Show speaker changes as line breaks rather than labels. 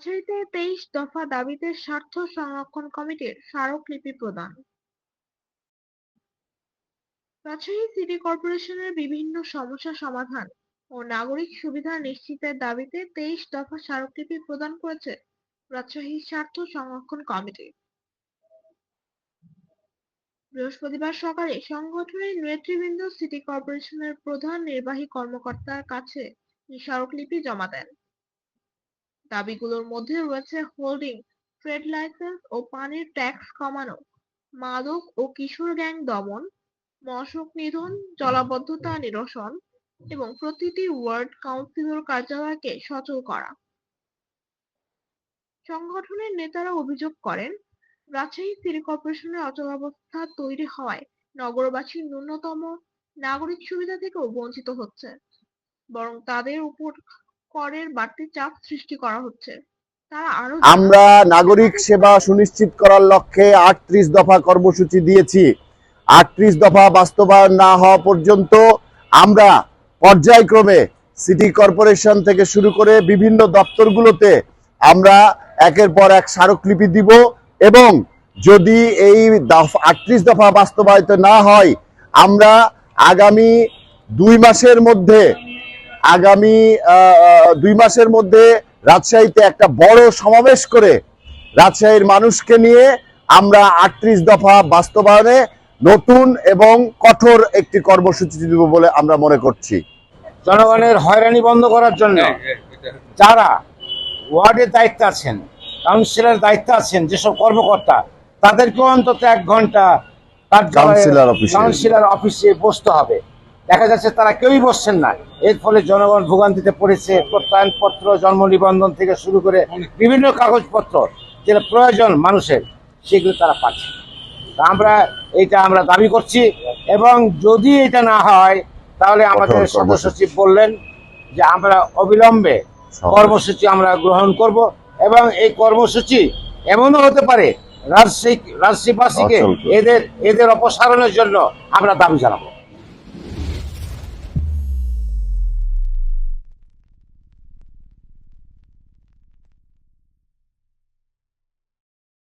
রাজশাহীতে তেইশ দফা দাবিতে স্বার্থ সংরক্ষণ কমিটির স্মারকলিপি প্রদান। রাজশাহী সিটি কর্পোরেশনের বিভিন্ন সমস্যা সমাধান ও নাগরিক সুবিধা নিশ্চিতের দাবিতে তেইশ দফা স্মারকলিপি প্রদান করেছে রাজশাহী স্বার্থ সংরক্ষণ কমিটি। বৃহস্পতিবার সকালে সংগঠনের নেতৃবৃন্দ সিটি কর্পোরেশনের প্রধান নির্বাহী কর্মকর্তার কাছে স্মারকলিপি জমা দেন। দাবিগুলোর মধ্যে রয়েছে হোল্ডিং ট্রেড লাইসেন্স ও পানির ট্যাক্স কমানো, মাদক ও কিশোর গ্যাং দমন, মশক নিধন, জলাবদ্ধতা নিরসন এবং প্রতিটি ওয়ার্ড কাউন্সিলর কার্যালয়কে সচল করা। সংগঠনের নেতারা অভিযোগ করেন, রাজশাহী সিটি কর্পোরেশনের অচলাবস্থা তৈরি হওয়ায় নগরবাসী ন্যূনতম নাগরিক সুবিধা থেকেও বঞ্চিত হচ্ছে, বরং তাদের উপর করের বাড়তি চাপ সৃষ্টি করা হচ্ছে।
আমরা নাগরিক সেবা সুনিশ্চিত করার লক্ষ্যে আটত্রিশ দফা কর্মসূচি দিয়েছি। আটত্রিশ দফা বাস্তবায়ন না হওয়া পর্যন্ত আমরা পর্যায়ক্রমে সিটি কর্পোরেশন থেকে শুরু করে বিভিন্ন দপ্তরগুলোতে আমরা একের পর এক স্মারকলিপি দিব এবং যদি এই আটত্রিশ দফা বাস্তবায়িত না হয়, আমরা আগামী দুই মাসের মধ্যে আগামী দুই মাসের মধ্যে রাজশাহীতে একটা বড় সমাবেশ করে রাজশাহীর মানুষকে নিয়ে আমরা আটত্রিশ দফা বাস্তবায়নে নতুন এবং কঠোর একটি কর্মসূচি দিব বলে আমরা মনে করছি।
জনগণের হয়রানি বন্ধ করার জন্য যারা ওয়ার্ডের দায়িত্বে আছেন কাউন্সিলর দায়িত্বে আছেন যেসব কর্মকর্তা তাদেরকেও অন্তত এক ঘণ্টা।
কাউন্সিলর অফিসে
বসতে হবে। দেখা যাচ্ছে তারা কেউই বসছেন না। এর ফলে জনগণ ভোগান্তিতে পড়েছে প্রত্যয়নপত্র জন্ম নিবন্ধন থেকে শুরু করে বিভিন্ন কাগজপত্র যেটা প্রয়োজন মানুষের সেগুলো তারা পাচ্ছে। আমরা এটা আমরা দাবি করছি এবং যদি এটা না হয় তাহলে আমাদের সদস্য সচিব বললেন যে আমরা অবিলম্বে কর্মসূচি আমরা গ্রহণ করব এবং এই কর্মসূচি এমনও হতে পারে রাজশাহী রাজশাহীবাসীকে এদের এদের অপসারণের জন্য আমরা দাবি জানাব।